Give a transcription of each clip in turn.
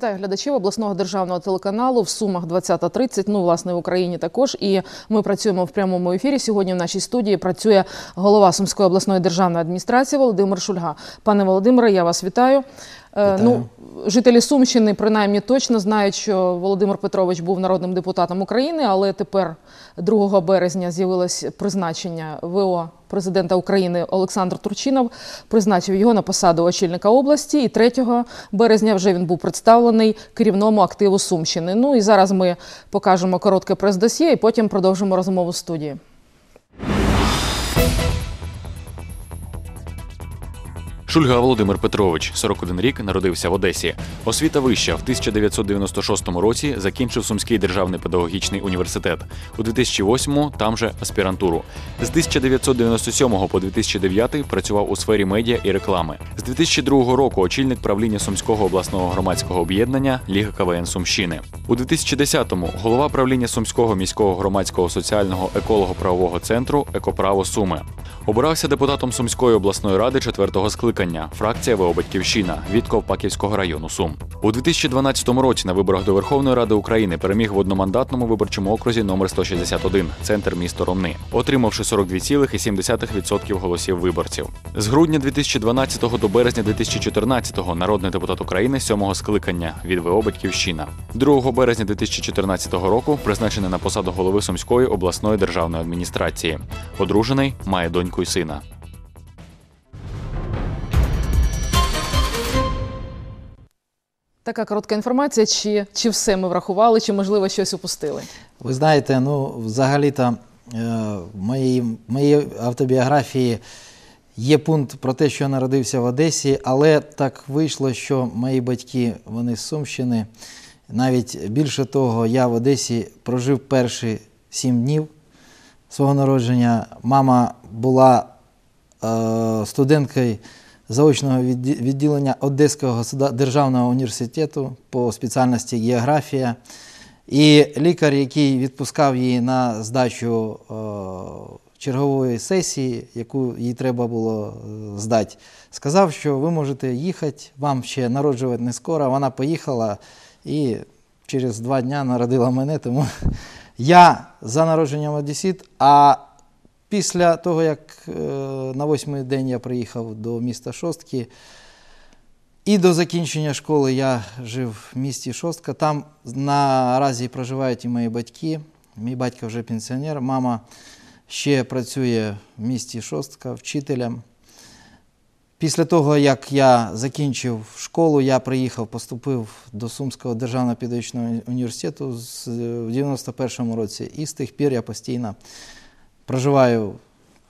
Вітаю глядачів обласного державного телеканалу в Сумах 20.30, ну, власне, в Україні також. І ми працюємо в прямому ефірі. Сьогодні в нашій студії працює голова Сумської обласної державної адміністрації Володимир Шульга. Пане Володимире, я вас вітаю. Е, Вітаю. Ну, жителі Сумщини принаймні точно знають, що Володимир Петрович був народним депутатом України, але тепер 2 березня з'явилось призначення ВО президента України Олександр Турчинов призначив його на посаду очільника області. І 3 березня вже він був представлений керівному активу Сумщини. Ну і зараз ми покажемо коротке прес-досьє і потім продовжимо розмову в студії. Шульга Володимир Петрович, 41 рік, народився в Одесі. Освіта вища в 1996 році закінчив Сумський державний педагогічний університет. У 2008-му там же аспірантуру. З 1997 по 2009 працював у сфері медіа і реклами. З 2002 року очільник правління Сумського обласного громадського об'єднання Ліга КВН Сумщини. У 2010-му голова правління Сумського міського громадського соціального еколого-правового центру Екоправо Суми. Обирався депутатом Сумської обласної ради четвертого скликання, фракція ВО Батьківщина від Ковпаківського району Сум. У 2012 році на виборах до Верховної Ради України переміг в одномандатному виборчому окрузі номер 161, центр місто Ромни, отримавши 42,7% голосів виборців. З грудня 2012 до березня 2014 народний депутат України сьомого скликання від ВО Батьківщина. 2 березня 2014 року призначений на посаду голови Сумської обласної державної адміністрації. Одружений, має доньку й сина. Така коротка інформація. Чи, чи все ми врахували, чи можливо щось упустили? Ви знаєте, ну взагалі-то е, в моїй, моїй автобіографії є пункт про те, що я народився в Одесі, але так вийшло, що мої батьки вони з Сумщини. Навіть більше того, я в Одесі прожив перші сім днів свого народження. Мама була е, студенткою заочного відділення Одеського державного університету по спеціальності географія. І лікар, який відпускав її на здачу е, чергової сесії, яку їй треба було е, здати, сказав, що ви можете їхати, вам ще народжувати не скоро. Вона поїхала і через два дні народила мене. Тому я за народженням одесіт, а після того, як е, на восьмий день я приїхав до міста Шостки, і до закінчення школи я жив в місті Шостка. Там наразі проживають і мої батьки. Мій батько вже пенсіонер, мама ще працює в місті Шостка вчителем. Після того, як я закінчив школу, я приїхав, поступив до Сумського державного педагогічного університету в 91-му році. І з тих пір я постійно проживаю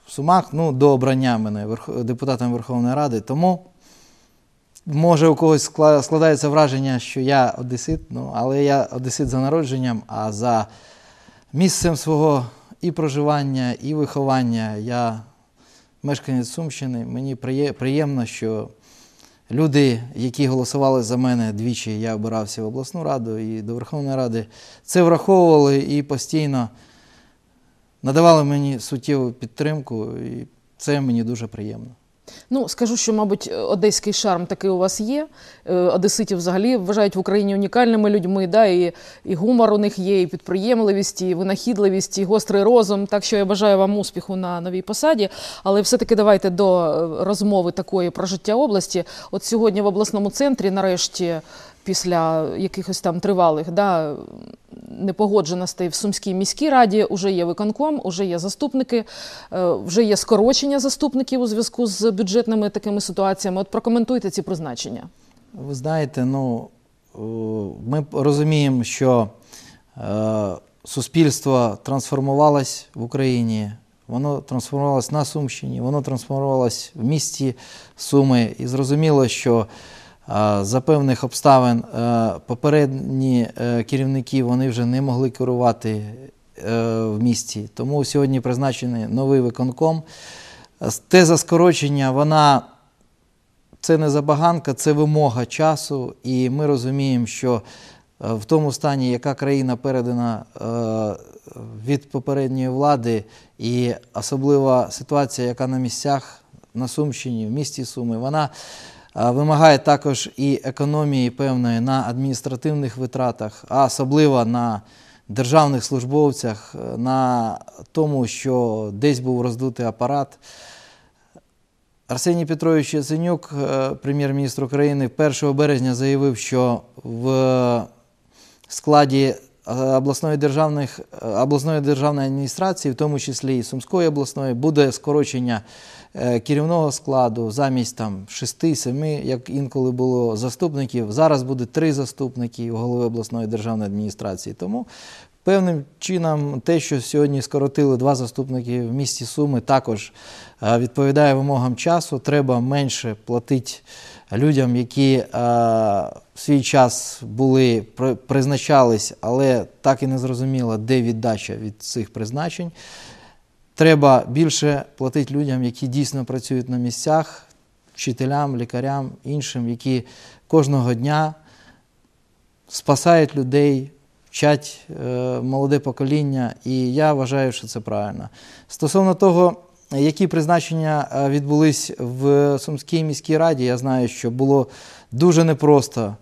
в Сумах, ну, до обрання мене депутатом Верховної Ради. Тому Може, у когось складається враження, що я одесит, ну, але я одесит за народженням, а за місцем свого і проживання, і виховання я мешканець Сумщини. Мені приємно, що люди, які голосували за мене двічі, я обирався в обласну раду і до Верховної Ради, це враховували і постійно надавали мені суттєву підтримку, і це мені дуже приємно. Ну, скажу, що, мабуть, одеський шарм такий у вас є. Е, Одеситів взагалі вважають в Україні унікальними людьми. Да? І, і гумор у них є, і підприємливість, і винахідливість, і гострий розум. Так що я бажаю вам успіху на новій посаді. Але все-таки давайте до е, розмови такої про життя області. От сьогодні в обласному центрі, нарешті, після якихось там тривалих да, непогодженостей в Сумській міській раді вже є виконком, вже є заступники, е, вже є скорочення заступників у зв'язку з бюджетними такими ситуаціями. От прокоментуйте ці призначення. Ви знаєте, ну е, ми розуміємо, що е, суспільство трансформувалось в Україні, воно трансформувалось на Сумщині, воно трансформувалось в місті Суми. І зрозуміло, що за певних обставин е, попередні е, керівники вони вже не могли керувати е, в місті. Тому сьогодні призначений новий виконком. Теза скорочення, вона це не забаганка, це вимога часу, і ми розуміємо, що в тому стані, яка країна передана від попередньої влади, і особлива ситуація, яка на місцях на Сумщині, в місті Суми, вона вимагає також і економії певної на адміністративних витратах, а особливо на державних службовцях, е, на тому, що десь був роздутий апарат. Арсеній Петрович Яценюк, е, прем'єр-міністр України, 1 березня заявив, що в складі обласної, державних, е, обласної державної адміністрації, в тому числі і Сумської обласної, буде скорочення е, керівного складу замість там 6-7, як інколи було заступників. Зараз буде три заступники у голови обласної державної адміністрації. Тому певним чином те, що сьогодні скоротили два заступники в місті Суми, також е, відповідає вимогам часу. Треба менше платити людям, які е, в свій час були призначались, але так і не зрозуміло, де віддача від цих призначень. Треба більше платити людям, які дійсно працюють на місцях, вчителям, лікарям, іншим, які кожного дня спасають людей, вчать е, молоде покоління, і я вважаю, що це правильно. Стосовно того, які призначення е, відбулись в Сумській міській раді, я знаю, що було дуже непросто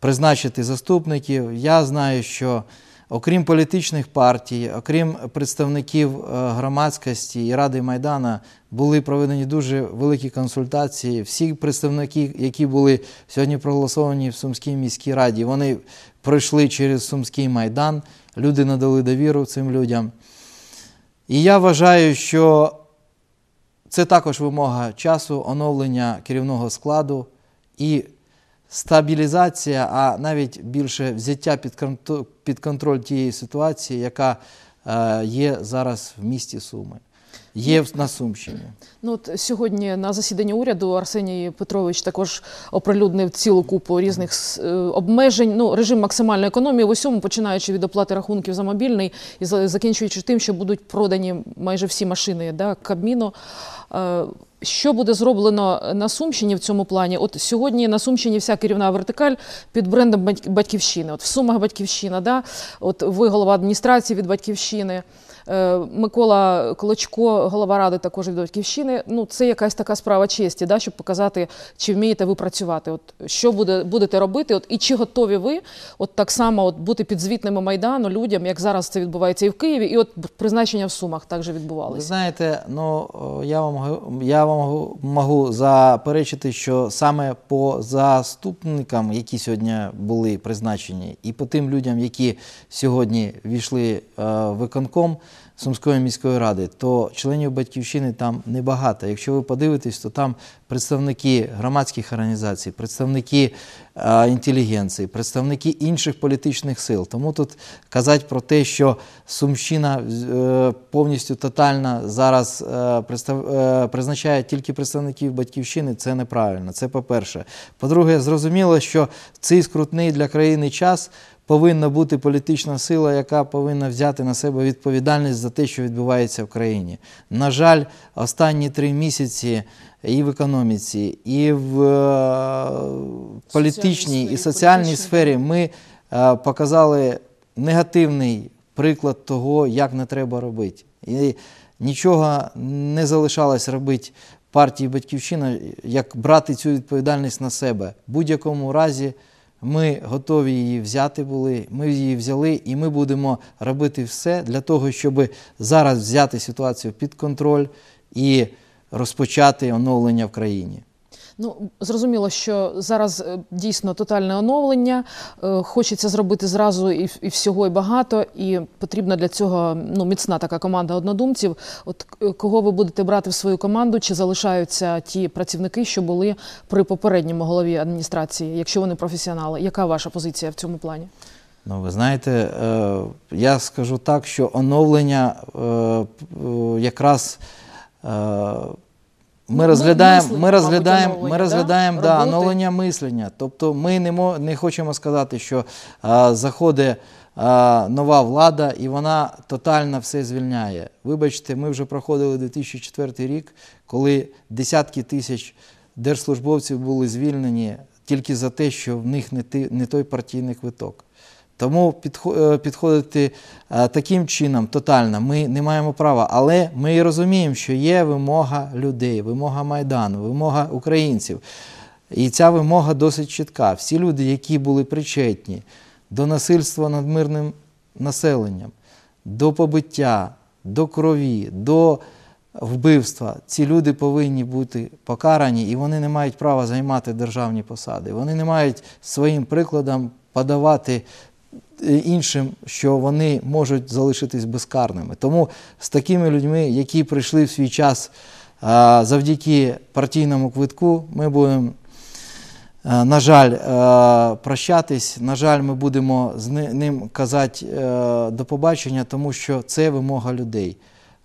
призначити заступників. Я знаю, що окрім політичних партій, окрім представників е, громадськості і Ради Майдана, були проведені дуже великі консультації. Всі представники, які були сьогодні проголосовані в Сумській міській раді, вони пройшли через Сумський майдан. Люди надали довіру цим людям. І я вважаю, що це також вимога часу, оновлення керівного складу і стабілізація, а навіть більше взяття під контр- під контроль тієї ситуації, яка е, є зараз в місті Суми, є на Сумщині. Ну, от сьогодні на засіданні уряду Арсеній Петрович також оприлюднив цілу купу різних е, обмежень. Ну, режим максимальної економії в усьому, починаючи від оплати рахунків за мобільний і закінчуючи тим, що будуть продані майже всі машини да, Кабміну. Що буде зроблено на Сумщині в цьому плані? От сьогодні на Сумщині вся керівна вертикаль під брендом Батьківщини. От в Сумах Батьківщина, да? от ви голова адміністрації від Батьківщини. Е, Микола Колочко, голова ради також від батьківщини. Ну, це якась така справа честі, да, щоб показати, чи вмієте ви працювати. От що буде, будете робити, от і чи готові ви от так само от бути підзвітними майдану людям, як зараз це відбувається і в Києві, і от призначення в Сумах також Ви знаєте, ну я вам я вам г- можу заперечити, що саме по заступникам, які сьогодні були призначені, і по тим людям, які сьогодні війшли е, в виконком Сумської міської ради, то членів батьківщини там небагато. Якщо ви подивитесь, то там представники громадських організацій, представники е, інтелігенції, представники інших політичних сил. Тому тут казати про те, що Сумщина е, повністю тотально зараз е, представ, призначає тільки представників батьківщини, це неправильно. Це по-перше. По-друге, зрозуміло, що цей скрутний для країни час повинна бути політична сила, яка повинна взяти на себе відповідальність за те, що відбувається в країні. На жаль, останні три місяці і в економіці, і в е, політичній, і соціальній сфері ми е, показали негативний приклад того, як не треба робити. І нічого не залишалось робити партії Батьківщина, як брати цю відповідальність на себе. В будь-якому разі ми готові її взяти були, ми її взяли, і ми будемо робити все для того, щоб зараз взяти ситуацію під контроль і розпочати оновлення в країні. Ну зрозуміло, що зараз е, дійсно тотальне оновлення. е, Хочеться зробити зразу і, і всього, і багато, і потрібна для цього ну міцна така команда однодумців. От е, кого ви будете брати в свою команду? Чи залишаються ті працівники, що були при попередньому голові адміністрації, якщо вони професіонали? Яка ваша позиція в цьому плані? Ну, ви знаєте, я скажу так, що оновлення якраз ми Ну, розглядаємо, ми розглядаємо, ми розглядаємо да, оновлення мислення. Тобто ми не, мо, не хочемо сказати, що е, заходить е, нова влада і вона тотально все звільняє. Вибачте, ми вже проходили 2004 рік, коли десятки тисяч держслужбовців були звільнені тільки за те, що в них не, ти, не той партійний квиток. Тому е, підходити е, таким чином тотально ми не маємо права. Але ми розуміємо, що є вимога людей, вимога Майдану, вимога українців. І ця вимога досить чітка. Всі люди, які були причетні до насильства над мирним населенням, до побиття, до крові, до вбивства, ці люди повинні бути покарані і вони не мають права займати державні посади. Вони не мають своїм прикладом подавати іншим, що вони можуть залишитись безкарними. Тому з такими людьми, які прийшли в свій час завдяки партійному квитку, ми будемо. Е, На жаль, е, прощатись. На жаль, ми будемо з ним казати е, до побачення, тому що це вимога людей.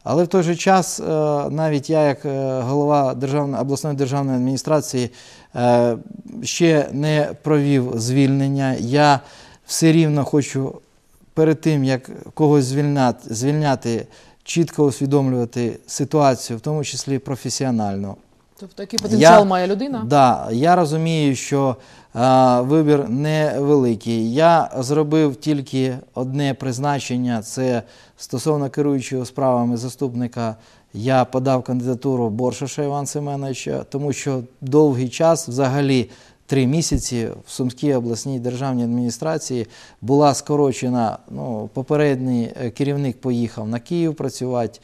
Але в той же час, е, навіть я, як е, голова державної, обласної державної адміністрації, е, ще не провів звільнення. Я все рівно хочу перед тим, як когось звільняти, звільняти чітко усвідомлювати ситуацію, в тому числі професіонально. Тобто, який потенціал Я- має людина? Да, я розумію, що е, вибір невеликий. Я зробив тільки одне призначення: це стосовно керуючого справами заступника. Я подав кандидатуру Боршаша Івана Семеновича, тому що довгий час, взагалі три місяці, в Сумській обласній державній адміністрації була скорочена. Ну, попередній е, керівник поїхав на Київ працювати.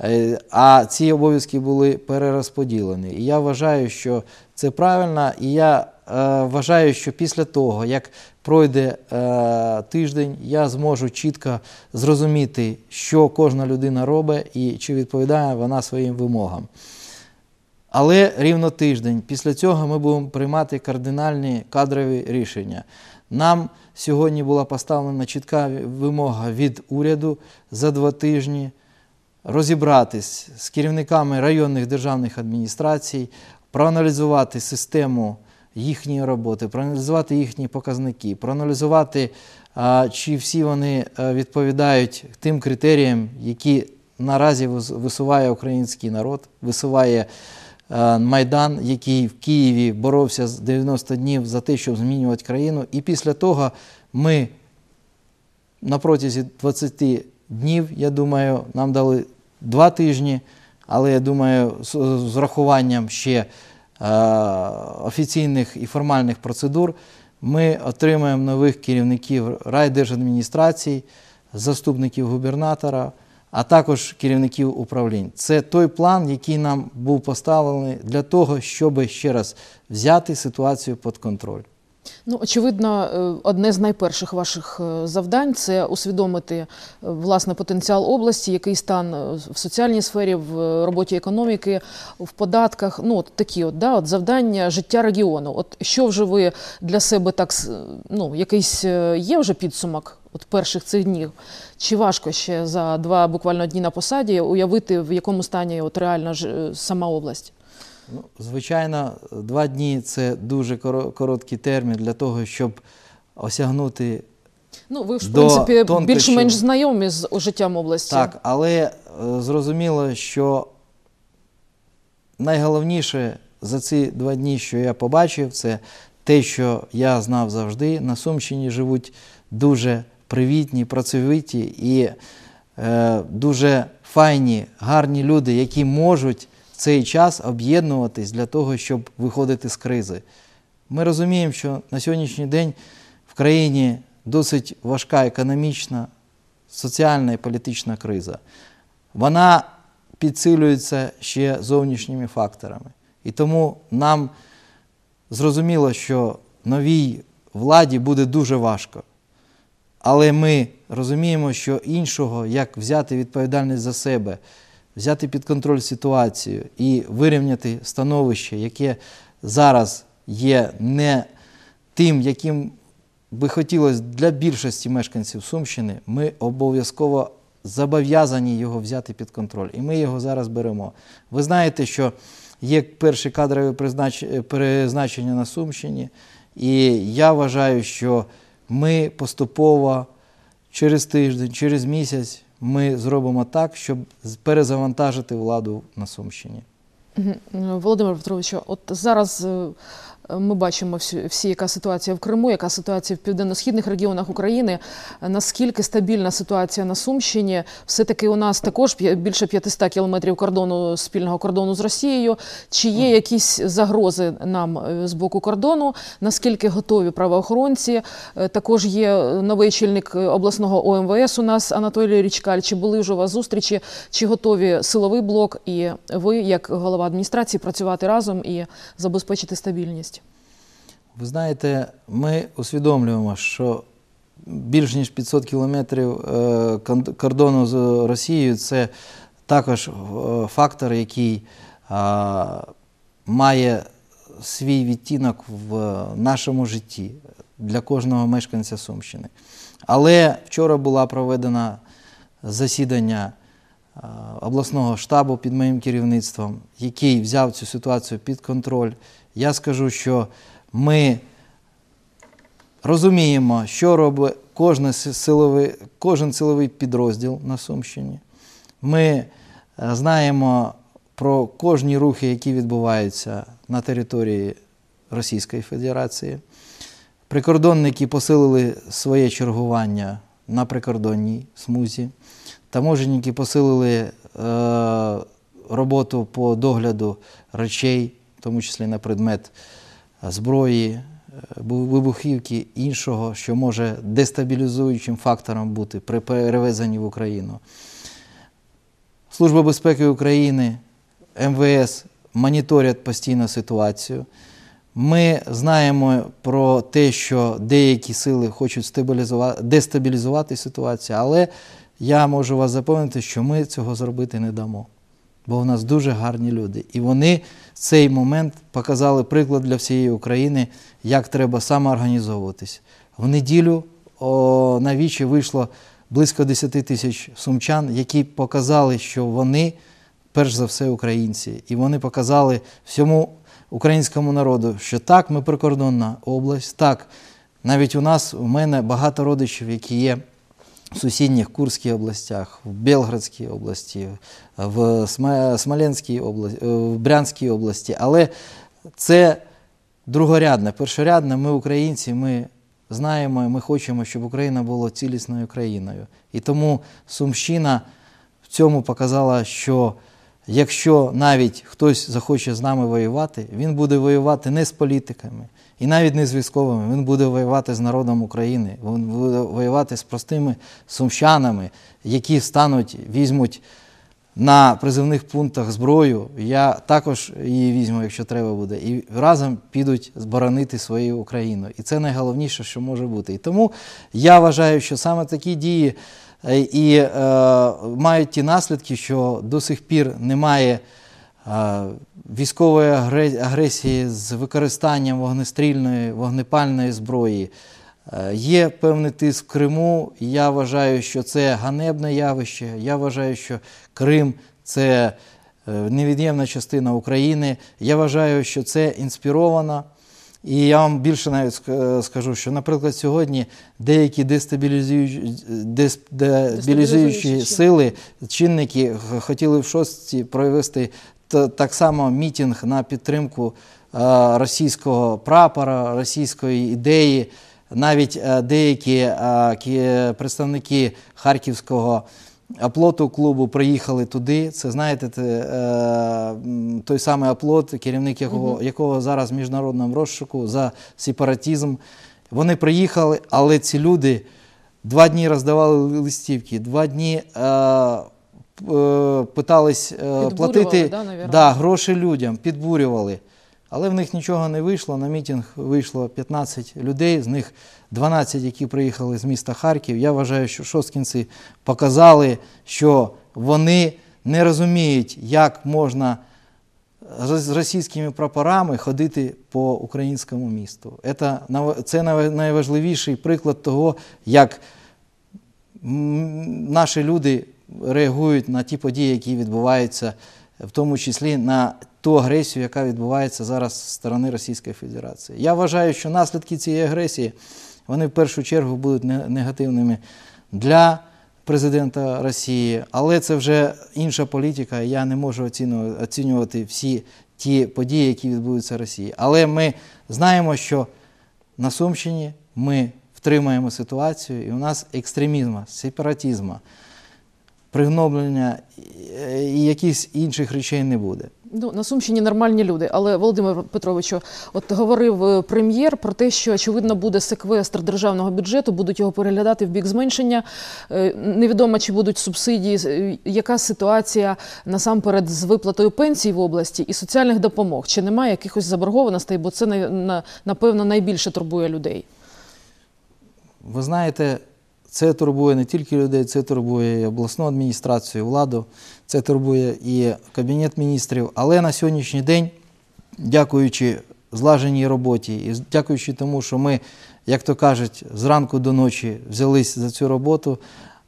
Е, А ці обов'язки були перерозподілені. І я вважаю, що це правильно, і я е, вважаю, що після того, як пройде тиждень, я зможу чітко зрозуміти, що кожна людина робить і чи відповідає вона своїм вимогам. Але рівно тиждень. Після цього ми будемо приймати кардинальні кадрові рішення. Нам сьогодні була поставлена чітка вимога від уряду за два тижні розібратись з керівниками районних державних адміністрацій, проаналізувати систему їхньої роботи, проаналізувати їхні показники, проаналізувати, чи всі вони е, відповідають тим критеріям, які наразі висуває український народ, висуває Майдан, який в Києві боровся з 90 днів за те, щоб змінювати країну. І після того ми на протязі 20 днів, я думаю, нам дали два тижні, але я думаю, з, врахуванням ще е, офіційних і формальних процедур, ми отримаємо нових керівників райдержадміністрацій, заступників губернатора, а також керівників управлінь. Це той план, який нам був поставлений для того, щоб ще раз взяти ситуацію під контроль. Ну, очевидно, е, одне з найперших ваших е, завдань це усвідомити е, власне потенціал області, який стан в соціальній сфері, в роботі економіки, в податках. Ну, от такі от, да, от завдання життя регіону. От що вже ви для себе так ну, якийсь є вже підсумок от перших цих днів? Чи важко ще за два буквально дні на посаді уявити, в якому стані от реально ж, е, сама область? Ну, звичайно, два дні це дуже короткий термін для того, щоб осягнути Ну, ви ж в принципі більш-менш знайомі з життям області. так, але е, зрозуміло, що найголовніше за ці два дні, що я побачив, це те, що я знав завжди. На Сумщині живуть дуже привітні, працьовиті і е, дуже файні, гарні люди, які можуть в цей час об'єднуватись для того, щоб виходити з кризи. Ми розуміємо, що на сьогоднішній день в країні досить важка економічна, соціальна і політична криза. Вона підсилюється ще зовнішніми факторами. І тому нам зрозуміло, що новій владі буде дуже важко. Але ми розуміємо, що іншого, як взяти відповідальність за себе, взяти під контроль ситуацію і вирівняти становище, яке зараз є не тим, яким би хотілося для більшості мешканців Сумщини, ми обов'язково зобов'язані його взяти під контроль. І ми його зараз беремо. Ви знаєте, що є перші кадрові призначення на Сумщині, і я вважаю, що ми поступово через тиждень, через місяць ми зробимо так, щоб перезавантажити владу на Сумщині. Володимир Петрович, от зараз Е, Ми бачимо всі, яка ситуація в Криму, яка ситуація в південно-східних регіонах України. Наскільки стабільна ситуація на Сумщині? Все-таки у нас також більше 500 кілометрів кордону спільного кордону з Росією. Чи є якісь загрози нам е, з боку кордону? Наскільки готові правоохоронці? Е, Також є новий чільник е, обласного ОМВС у нас Анатолій Річкаль. Чи були вже у вас зустрічі? Чи готові силовий блок і ви, як голова адміністрації, працювати разом і забезпечити стабільність? Ви знаєте, ми усвідомлюємо, що більш ніж 500 кілометрів е, кордону з Росією це також е, фактор, який має свій відтінок в нашому житті для кожного мешканця Сумщини. Але вчора була проведена засідання обласного штабу під моїм керівництвом, який взяв цю ситуацію під контроль. Я скажу, що ми розуміємо, що робить кожен силовий, кожен силовий підрозділ на Сумщині. Ми е, знаємо про кожні рухи, які відбуваються на території Російської Федерації. Прикордонники посилили своє чергування на прикордонній смузі. Таможенники посилили е, роботу по догляду речей, в тому числі на предмет зброї, е, вибухівки іншого, що може дестабілізуючим фактором бути при перевезенні в Україну. Служба безпеки України, МВС моніторять постійно ситуацію. Ми знаємо про те, що деякі сили хочуть дестабілізувати ситуацію, але я можу вас запевнити, що ми цього зробити не дамо. Бо в нас дуже гарні люди. І вони в цей момент показали приклад для всієї України, як треба самоорганізовуватись. В неділю о, на вічі вийшло близько 10 тисяч сумчан, які показали, що вони перш за все українці. І вони показали всьому українському народу, що так, ми прикордонна область, так, навіть у нас, у мене багато родичів, які є в сусідніх Курських областях, в Белградській області, в Смоленській області, в Брянській області. Але це другорядне. Першорядне, ми українці, ми знаємо і ми хочемо, щоб Україна була цілісною країною. І тому Сумщина в цьому показала, що якщо навіть хтось захоче з нами воювати, він буде воювати не з політиками і навіть не з військовими, він буде воювати з народом України, він буде воювати з простими сумщанами, які стануть, візьмуть на призивних пунктах зброю. Я також її візьму, якщо треба буде, і разом підуть зборонити свою Україну. І це найголовніше, що може бути. І тому я вважаю, що саме такі дії і е, мають ті наслідки, що до сих пір немає е, військової агресії з використанням вогнестрільної, вогнепальної зброї. Е, Є певний тиск в Криму. Я вважаю, що це ганебне явище. Я вважаю, що Крим це е, невід'ємна частина України. Я вважаю, що це інспіровано. І я вам більше навіть скажу, що, наприклад, сьогодні деякі дестабілізуючі, дестабілізуючі сили, чинники хотіли в шостці провести так само мітинг на підтримку е, російського прапора, російської ідеї. Навіть е, деякі е, представники харківського Аплоту клубу приїхали туди. Це знаєте, те, е, той самий Аплот, керівник якого, якого зараз в міжнародному розшуку за сепаратизм. Вони приїхали, але ці люди два дні роздавали листівки, два дні е, е, питались платити да, да, гроші людям, підбурювали. Але в них нічого не вийшло. На мітинг вийшло 15 людей, з них 12, які приїхали з міста Харків. Я вважаю, що шосткінці показали, що вони не розуміють, як можна з з російськими прапорами ходити по українському місту. Це, найважливіший приклад того, як наші люди реагують на ті події, які відбуваються, в тому числі на ту агресію, яка відбувається зараз з сторони Російської Федерації. Я вважаю, що наслідки цієї агресії вони в першу чергу будуть не- негативними для президента Росії, але це вже інша політика. Я не можу оцінювати, всі ті події, які відбудуться в Росії. Але ми знаємо, що на Сумщині ми втримаємо ситуацію, і у нас екстремізму, сепаратизму, пригноблення е, і якихось інших речей не буде. Ну, на Сумщині нормальні люди, але Володимир Петровичу, от говорив е, прем'єр про те, що очевидно буде секвестр державного бюджету, будуть його переглядати в бік зменшення. Е, Невідомо, чи будуть субсидії, яка ситуація насамперед з виплатою пенсій в області і соціальних допомог. Чи немає якихось заборгованостей, бо це на- на- напевно найбільше турбує людей. Ви знаєте, це турбує не тільки людей, це турбує і обласну адміністрацію, і владу, це турбує і Кабінет міністрів. Але на сьогоднішній день, дякуючи злаженій роботі і дякуючи тому, що ми, як то кажуть, зранку до ночі взялись за цю роботу,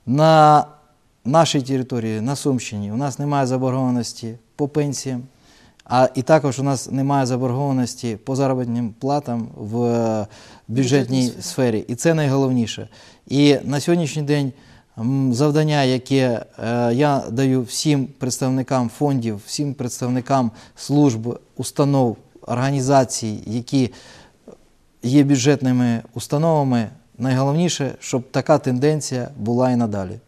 на нашій території, на Сумщині, у нас немає заборгованості по пенсіям. А і також у нас немає заборгованості по заробітним платам в бюджетній Бюджетній сфері. І це найголовніше. І на сьогоднішній день завдання, яке е, я даю всім представникам фондів, всім представникам служб, установ, організацій, які є бюджетними установами, найголовніше, щоб така тенденція була і надалі.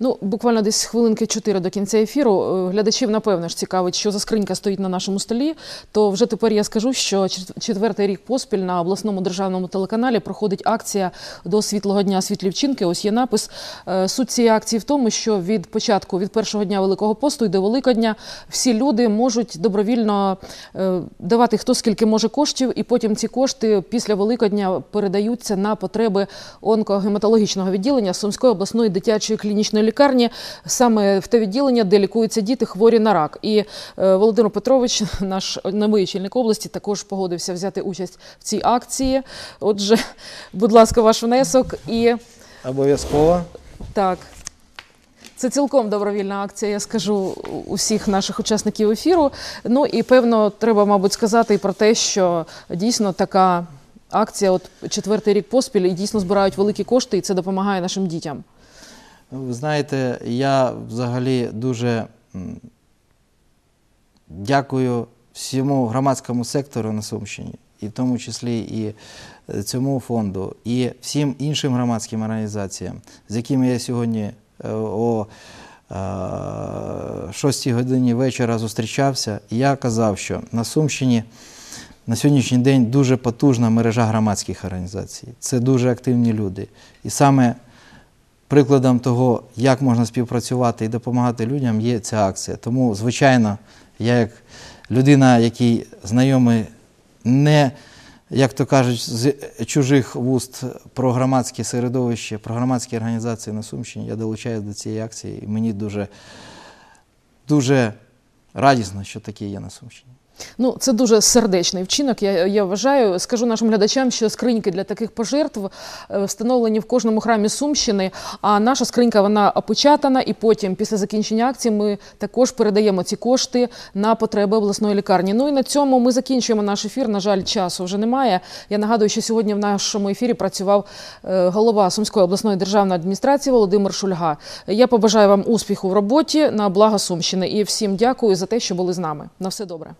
Ну, буквально десь хвилинки чотири до кінця ефіру. Е, Глядачів, напевно ж, цікавить, що за скринька стоїть на нашому столі. То вже тепер я скажу, що четвертий рік поспіль на обласному державному телеканалі проходить акція до світлого дня світлі вчинки. Ось є напис. Е, Суть цієї акції в тому, що від початку, від першого дня Великого посту і до Великодня всі люди можуть добровільно е, давати хто скільки може коштів, і потім ці кошти після Великодня передаються на потреби онкогематологічного відділення Сумської обласної дитячої клінічної лікарні, саме в те відділення, де лікуються діти хворі на рак. І е, Володимир Петрович, наш новий очільник області, також погодився взяти участь в цій акції. Отже, будь ласка, ваш внесок і Обов'язково. так. Це цілком добровільна акція, я скажу у всіх наших учасників ефіру. Ну і певно, треба, мабуть, сказати і про те, що дійсно така акція, от четвертий рік поспіль, і дійсно збирають великі кошти, і це допомагає нашим дітям. Ви знаєте, я взагалі дуже дякую всьому громадському сектору на Сумщині, і в тому числі і е, цьому фонду, і всім іншим громадським організаціям, з якими я сьогодні е, о 6 годині вечора зустрічався. Я казав, що на Сумщині на сьогоднішній день дуже потужна мережа громадських організацій. Це дуже активні люди. І саме Прикладом того, як можна співпрацювати і допомагати людям, є ця акція. Тому, звичайно, я як людина, який знайомий не, як то кажуть, з чужих вуст про громадське середовище, про громадські організації на Сумщині, я долучаюся до цієї акції, і мені дуже, дуже радісно, що такі є на Сумщині. Ну, це дуже сердечний вчинок. Я, я вважаю. Скажу нашим глядачам, що скриньки для таких пожертв е, встановлені в кожному храмі Сумщини. А наша скринька вона опечатана, і потім, після закінчення акції, ми також передаємо ці кошти на потреби обласної лікарні. Ну і на цьому ми закінчуємо наш ефір. На жаль, часу вже немає. Я нагадую, що сьогодні в нашому ефірі працював е, голова Сумської обласної державної адміністрації Володимир Шульга. Я побажаю вам успіху в роботі на благо Сумщини і всім дякую за те, що були з нами. На все добре.